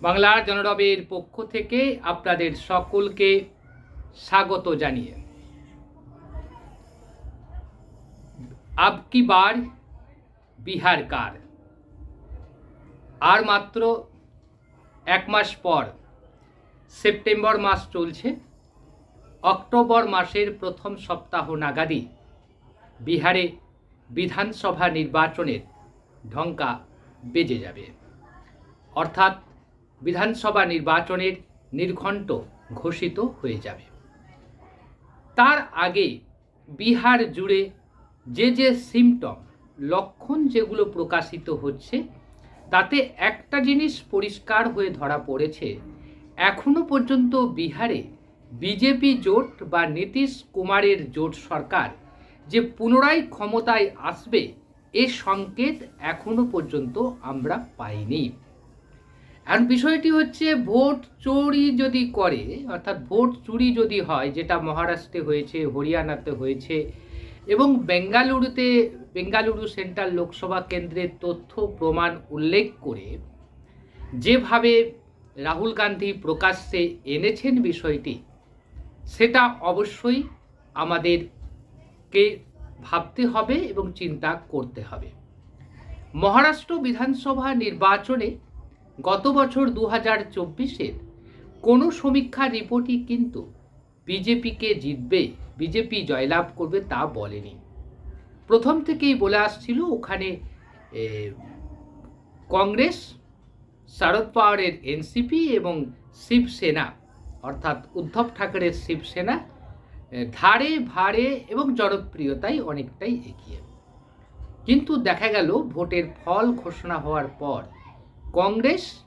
বাংলার জনরবের পক্ষ থেকে আপনাদের সকলকে স্বাগত জানিয়ে। আব বার বিহার কার? আর মাত্র এক মাস পর সেপ্টেম্বর মাস চলছে। অক্টোবর মাসের প্রথম সপ্তাহ নাগাদই বিহারে বিধানসভা নির্বাচনের ঢঙ্কা বেজে যাবে। অর্থাৎ বিধানসভা নির্বাচনের নির্ঘণ্ট ঘোষিত হয়ে যাবে। তার আগে বিহার জুড়ে যে যে সিমটম লক্ষণ যেগুলো প্রকাশিত হচ্ছে, তাতে একটা জিনিস পরিষ্কার হয়ে ধরা পড়েছে, এখনও পর্যন্ত বিহারে বিজেপি জোট বা নীতিশ কুমারের জোট সরকার যে পুনরায় ক্ষমতায় আসবে, এ সংকেত এখনও পর্যন্ত আমরা পাইনি। এখন বিষয়টি হচ্ছে ভোট চুরি যদি করে, অর্থাৎ ভোট চুরি যদি হয়, যেটা মহারাষ্ট্রে হয়েছে, হরিয়ানাতে হয়েছে, এবং বেঙ্গালুরুতে, বেঙ্গালুরু সেন্ট্রাল লোকসভা কেন্দ্রের তথ্য প্রমাণ উল্লেখ করে যেভাবে রাহুল গান্ধী প্রকাশ্যে এনেছেন বিষয়টি, সেটা অবশ্যই আমাদেরকে ভাবতে হবে এবং চিন্তা করতে হবে। মহারাষ্ট্র বিধানসভা নির্বাচনে গত বছর দু হাজার চব্বিশের কোনো সমীক্ষা রিপোর্টই কিন্তু বিজেপিকে জিতবে, বিজেপি জয়লাভ করবে তা বলেনি। প্রথম থেকেই বলে আসছিল ওখানে কংগ্রেস, শরদ পাওয়ারের এনসিপি এবং শিবসেনা, অর্থাৎ উদ্ধব ঠাকরের শিবসেনা ধারে, ভারে এবং জনপ্রিয়তায় অনেকটাই এগিয়ে। কিন্তু দেখা গেল ভোটের ফল ঘোষণা হওয়ার পর কংগ্রেস,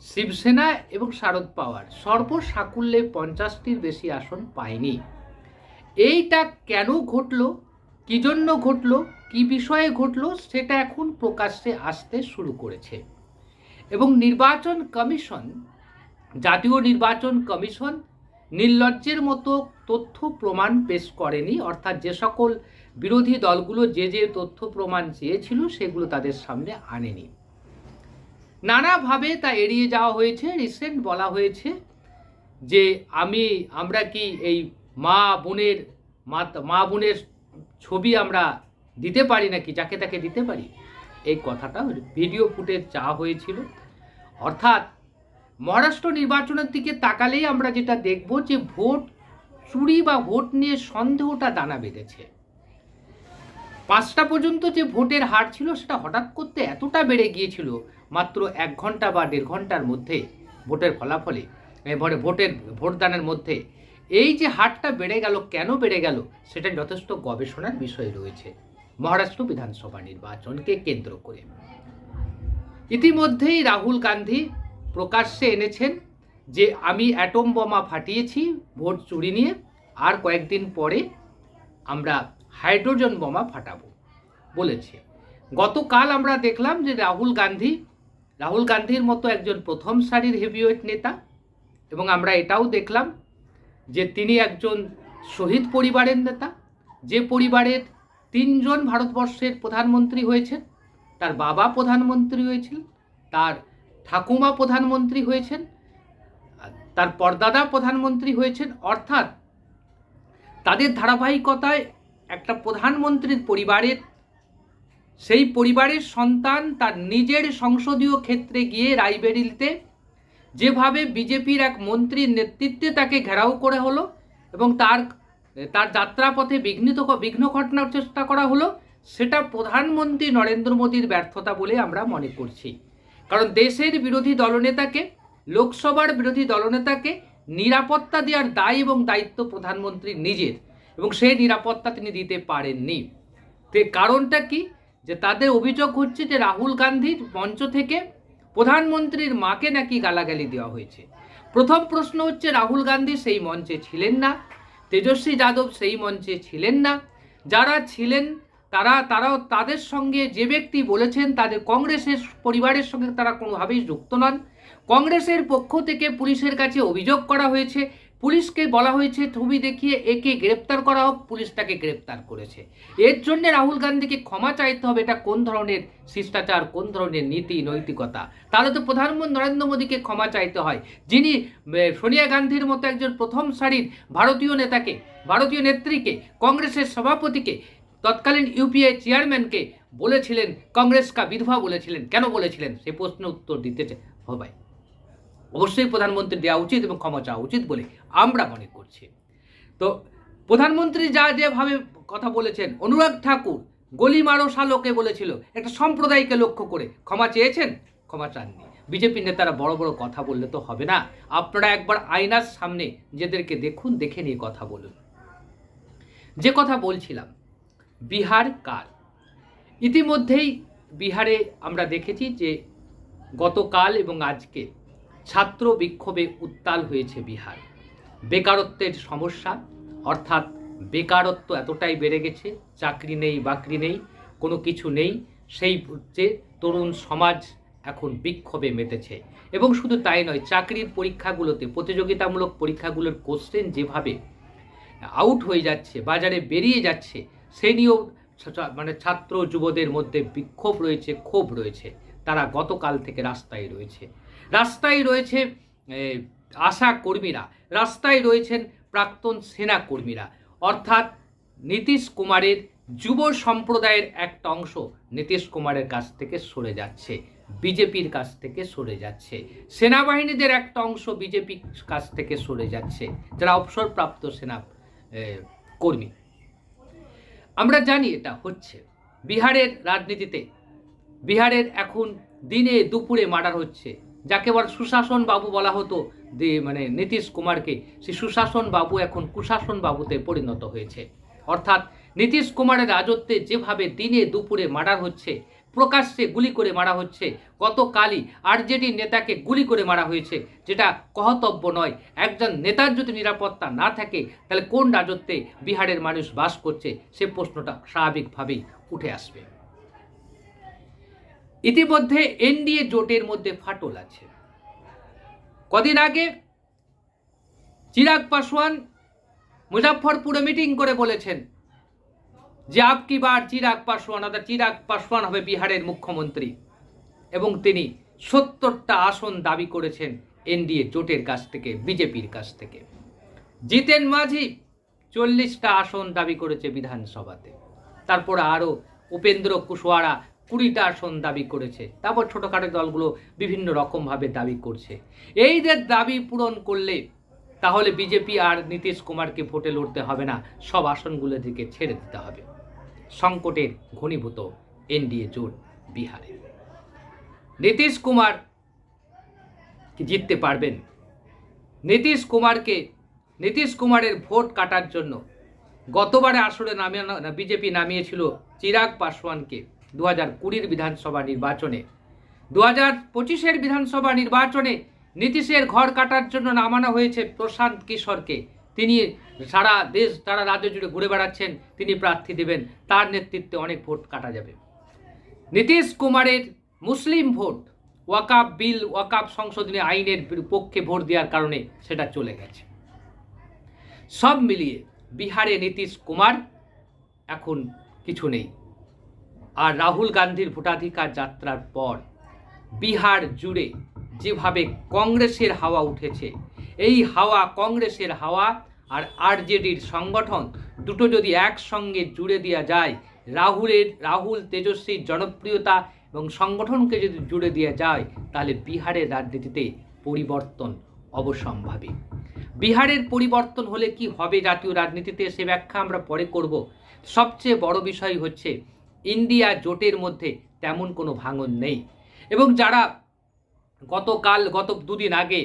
শিবসেনা এবং শারদ পাওয়ার। সর্বসাকুল্যে পঞ্চাশটির বেশি আসন পায়নি। এইটা কেন ঘটলো? কী জন্য ঘটলো? কী বিষয়ে ঘটলো? সেটা এখন প্রকাশ্যে আসতে শুরু করেছে। এবং নির্বাচন কমিশন, জাতীয় নির্বাচন কমিশন নির্লজ্জের মতো তথ্য প্রমাণ পেশ করেনি। অর্থাৎ যে সকল বিরোধী দলগুলো যে যে তথ্য প্রমাণ চেয়েছিল, সেগুলো তাদের সামনে আনেনি। নানাভাবে তা এড়িয়ে যাওয়া হয়েছে রিসেন্ট বলা হয়েছে যে আমি, আমরা কি এই মা বোনের মা বোনের ছবি আমরা দিতে পারি নাকি, যাকে তাকে দিতে পারি? এই কথাটা ভিডিও ফুটেজ চাওয়া হয়েছিল। অর্থাৎ মহারাষ্ট্র নির্বাচনের দিকে তাকালেই আমরা যেটা দেখব যে ভোট চুরি বা ভোট নিয়ে সন্দেহটা দানা বেঁধেছে। পাঁচটা পর্যন্ত যে ভোটের হার ছিল সেটা হঠাৎ করতে এতটা বেড়ে গিয়েছিল, মাত্র এক ঘণ্টা বা দেড় ঘণ্টার মধ্যে ভোটের ফলাফলে ভোটের ভোটদানের মধ্যে। এই যে হারটা বেড়ে গেল, কেন বেড়ে গেল, সেটা যথেষ্ট গবেষণার বিষয় রয়েছে। মহারাষ্ট্র বিধানসভা নির্বাচনকে কেন্দ্র করে। ইতিমধ্যেই রাহুল গান্ধী প্রকাশ্যে এনেছেন যে, আমি অ্যাটম বোমা ফাটিয়েছি, ভোট চুরি নিয়ে, আর কয়েকদিন পরে আমরা হাইড্রোজেন বোমা ফাটাবো, বলেছে। গতকাল আমরা দেখলাম যে রাহুল গান্ধী, রাহুল গান্ধীর মতো একজন প্রথম সারির হেভিওয়েট নেতা, এবং আমরা এটাও দেখলাম যে তিনি একজন শহীদ পরিবারের নেতা, যে পরিবারের তিনজন ভারতবর্ষের প্রধানমন্ত্রী হয়েছেন, তার বাবা প্রধানমন্ত্রী হয়েছিলেন তার ঠাকুমা প্রধানমন্ত্রী হয়েছেন, তার পরদাদা প্রধানমন্ত্রী হয়েছেন, অর্থাৎ তাদের ধারাবাহিকতায় একটা প্রধানমন্ত্রীর পরিবারের, সেই পরিবারের সন্তান তার নিজের সংসদীয় ক্ষেত্রে গিয়ে রায়বেরিলিতে যেভাবে বিজেপির এক মন্ত্রীর নেতৃত্বে তাকে ঘেরাও করে হলো এবং তার তার যাত্রাপথে বিঘ্নিত, বিঘ্ন ঘটনার চেষ্টা করা হলো, সেটা প্রধানমন্ত্রী নরেন্দ্র মোদীর ব্যর্থতা বলে আমরা মনে করছি। কারণ দেশের বিরোধী দলনেতাকে, লোকসভার বিরোধী দলনেতাকে নিরাপত্তা দেওয়ার দায় এবং দায়িত্ব প্রধানমন্ত্রীর নিজের। এবং সেই নিরাপত্তা তিনি দিতে পারেননি। তে কারণটা কি? যে তাদের অভিযোগ হচ্ছে যে রাহুল গান্ধীর মঞ্চ থেকে প্রধানমন্ত্রীর মাকে নাকি গালাগালি দেওয়া হয়েছে। প্রথম প্রশ্ন হচ্ছে, রাহুল গান্ধী সেই মঞ্চে ছিলেন না, তেজস্বী যাদব সেই মঞ্চে ছিলেন না। যারা ছিলেন, তারা, তারাও তাদের সঙ্গে যে ব্যক্তি বলেছেন, তাদের কংগ্রেসের পরিবারের সঙ্গে তারা কোনোভাবেই যুক্ত নন। কংগ্রেসের পক্ষ থেকে পুলিশের কাছে অভিযোগ করা হয়েছে পুলিশকে বলা হয়েছে ছবি দেখিয়ে একে গ্রেপ্তার করা হোক পুলিশ তাকে গ্রেপ্তার করেছে। এর জন্য রাহুল গান্ধীকে ক্ষমা চাইতে হবে, এটা কোন ধরনের শিষ্টাচার, কোন ধরনের নীতি, নৈতিকতা? তাহলে তো প্রধানমন্ত্রী নরেন্দ্র মোদীকে ক্ষমা চাইতে হয়। যিনি সোনিয়া গান্ধীর মতো একজন প্রথম সারির ভারতীয় নেতাকে, ভারতীয় নেত্রীকে, কংগ্রেসের সভাপতিকে, তৎকালীন ইউপিএ চেয়ারম্যানকে বলেছিলেন, কংগ্রেস কা বিধবা বলেছিলেন। কেন বলেছিলেন? সে প্রশ্ন উত্তর দিতে হবে। অবশ্যই প্রধানমন্ত্রী দেওয়া উচিত এবং ক্ষমা চাওয়া উচিত বলে আমরা মনে করছি। তো প্রধানমন্ত্রী যা যেভাবে কথা বলেছেন, অনুরাগ ঠাকুর গলি মারো শালোকে বলেছিল, একটা সম্প্রদায়কে লক্ষ্য করে ক্ষমা চেয়েছেন? ক্ষমা চাননি। বিজেপি নেতারা বড় বড় কথা বললে তো হবে না। আপনারা একবার আয়নার সামনে নিজেদেরকে দেখুন, দেখে নিয়ে কথা বলুন। যে কথা বলছিলাম, বিহার কাল ইতিমধ্যেই বিহারে আমরা দেখেছি যে গতকাল এবং আজকে ছাত্র বিক্ষোভে উত্তাল হয়েছে বিহার। বেকারত্বের সমস্যা, অর্থাৎ বেকারত্ব এতটাই বেড়ে গেছে, চাকরি নেই, বাকরি নেই, কোনো কিছু নেই, সেই যে তরুণ সমাজ এখন বিক্ষোভে মেতেছে। এবং শুধু তাই নয়, চাকরির পরীক্ষাগুলোতে, প্রতিযোগিতামূলক পরীক্ষাগুলোর কোশ্চেন যেভাবে আউট হয়ে যাচ্ছে, বাজারে বেরিয়ে যাচ্ছে সে নিয়েও মানে ছাত্র যুবদের মধ্যে বিক্ষোভ রয়েছে, ক্ষোভ রয়েছে। তারা গতকাল থেকে রাস্তায় রয়েছে। রাস্তায় রয়েছে আশা কর্মীরা, রাস্তায় রয়েছেন প্রাক্তন সেনা কর্মীরা। অর্থাৎ নীতিশ কুমারের যুব সম্প্রদায়ের একটা অংশ নীতিশ কুমারের কাছ থেকে সরে যাচ্ছে, বিজেপির কাছ থেকে সরে যাচ্ছে। সেনাবাহিনীদের একটা অংশ বিজেপির কাছ থেকে সরে যাচ্ছে, যারা অবসরপ্রাপ্ত সেনা কর্মী। আমরা জানি এটা হচ্ছে, বিহারের রাজনীতিতে, বিহারের এখন দিনে দুপুরে মার্ডার হচ্ছে যাকে বল সুশাসন বাবু বলা হতো যে মানে নীতিশ কুমারকে, সে সুশাসন বাবু এখন কুশাসন বাবুতে পরিণত হয়েছে। অর্থাৎ নীতিশ কুমারের রাজত্বে যেভাবে দিনে দুপুরে মার্ডার হচ্ছে, প্রকাশ্যে গুলি করে মারা হচ্ছে, গতকালই আরজেডি নেতাকে গুলি করে মারা হয়েছে, যেটা কহতব্য নয়। একজন নেতার যদি নিরাপত্তা না থাকে, তাহলে কোন রাজত্বে বিহারের মানুষ বাস করছে, সে প্রশ্নটা স্বাভাবিকভাবেই উঠে আসবে। ইতিমধ্যে এনডিএ জোটের মধ্যে ফাটল আছে। কদিন আগে চিরাগ পাসওয়ান মুজাফরপুরে মিটিং করে বলেছেন যে আপকি বার চিরাগ পাসওয়ান, অর্থাৎ চিরাগ পাসওয়ান হবে বিহারের মুখ্যমন্ত্রী। এবং তিনি সত্তরটা আসন দাবি করেছেন এনডিএ জোটের কাছ থেকে, বিজেপির কাছ থেকে। জিতেন মাঝি চল্লিশটা আসন দাবি করেছে বিধানসভাতে। তারপরে আরও উপেন্দ্র কুশওয়াড়া কুড়িটা আসন দাবি করেছে। তারপর ছোটোখাটো দলগুলো বিভিন্ন রকমভাবে দাবি করছে। এই যে দাবি পূরণ করলে তাহলে বিজেপি আর নীতিশ কুমারকে ভোটে লড়তে হবে না, সব আসনগুলো দিকে ছেড়ে দিতে হবে। সংকটের ঘনীভূত এনডিএ জোট বিহারে। নীতিশ কুমার জিততে পারবেন? নীতিশ কুমারকে, নীতিশ কুমারের ভোট কাটার জন্য গতবারে আসলে নামে বিজেপি নামিয়েছিল চিরাগ পাসওয়ানকে। দু হাজার কুড়ির বিধানসভা নির্বাচনে। দু হাজার পঁচিশের বিধানসভা নির্বাচনে নীতিশের ঘর কাটার জন্য নামানো হয়েছে প্রশান্ত কিশোরকে। তিনি সারা দেশ, সারা রাজ্য জুড়ে ঘুরে বেড়াচ্ছেন, তিনি প্রার্থী দেবেন, তার নেতৃত্বে অনেক ভোট কাটা যাবে। নীতিশ কুমারের মুসলিম ভোট, ওয়াকাব বিল, ওয়াকাব সংশোধনী আইনের পক্ষে ভোট দেওয়ার কারণে সেটা চলে গেছে। সব মিলিয়ে বিহারে নীতিশ কুমার এখন কিছু নেই। আর রাহুল গান্ধীর ভোটাধিকার যাত্রার পর বিহার জুড়ে যেভাবে কংগ্রেসের হাওয়া উঠেছে, এই হাওয়া কংগ্রেসের হাওয়া আর আরজেডির সংগঠন দুটো যদি একসঙ্গে জুড়ে দেওয়া যায়, রাহুলের, রাহুল তেজস্বীর জনপ্রিয়তা এবং সংগঠনকে যদি জুড়ে দেওয়া যায়, তাহলে বিহারের রাজনীতিতে পরিবর্তন অবসম্ভাবী। বিহারের পরিবর্তন হলে কি হবে জাতীয় রাজনীতিতে, সে ব্যাখ্যা আমরা পরে করব। সবচেয়ে বড় বিষয় হচ্ছে ইন্ডিয়া জোটের মধ্যে তেমন কোনো ভাঙন নেই। এবং যারা গতকাল, গত দুদিন আগে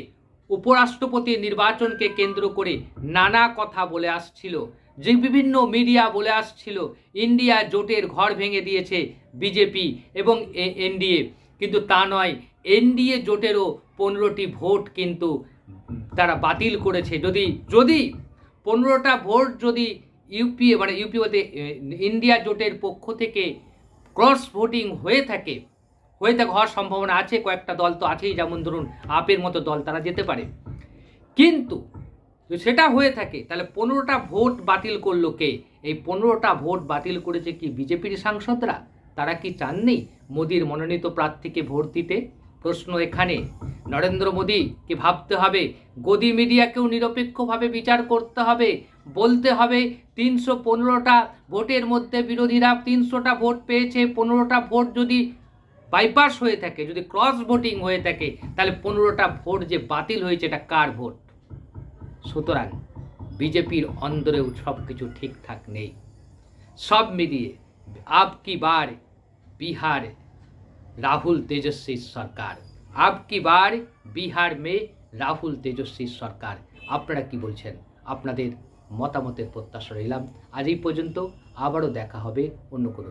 উপরাষ্ট্রপতি নির্বাচনকে কেন্দ্র করে নানা কথা বলে আসছিল, যে বিভিন্ন মিডিয়া বলে আসছিল, ইন্ডিয়া জোটের ঘর ভেঙে দিয়েছে বিজেপি এবং এনডিএ। কিন্তু তা নয়, এনডিএ জোটেরও পনেরোটি ভোট কিন্তু তারা বাতিল করেছে। যদি যদি পনেরোটা ভোট যদি ইউপিএ মানে ইউপি বলতে ইন্ডিয়া জোটের পক্ষ থেকে ক্রস ভোটিং হয়ে থাকে হয়ে থাকে হওয়ার সম্ভাবনা আছে, কয়েকটা দল তো আছেই, যেমন ধরুন আপের মতো দল তারা যেতে পারে। কিন্তু সেটা হয়ে থাকে, তাহলে পনেরোটা ভোট বাতিল করল কে? এই পনেরোটা ভোট বাতিল করেছে কি বিজেপির সাংসদরা? তারা কি চাননি মোদির মনোনীত প্রার্থীকে ভোট দিতে? প্রশ্ন এখানে। নরেন্দ্র মোদীকে ভাবতে হবে? গদি মিডিয়াকেও নিরপেক্ষভাবে বিচার করতে হবে। বলতে হবে তিনশো পনেরোটা ভোটের মধ্যে বিরোধীরা তিনশোটা ভোট পেয়েছে, পনেরোটা ভোট যদি বাইপাস হয়ে থাকে, যদি ক্রস ভোটিং হয়ে থাকে, তাহলে পনেরোটা ভোট যে বাতিল হয়েছে এটা কার ভোট? সুতরাং বিজেপির অন্দরেও সব কিছু ঠিকঠাক নেই। সব মিলিয়ে আব কি বার বিহার রাহুল তেজস্বী সরকার? আব কি বার বিহার মে রাহুল তেজস্বী সরকার? আপনারা কি বলছেন? আপনাদের মতামতের প্রত্যাশা রইলাম। আজ এই পর্যন্ত আবারও দেখা হবে অন্য কোনো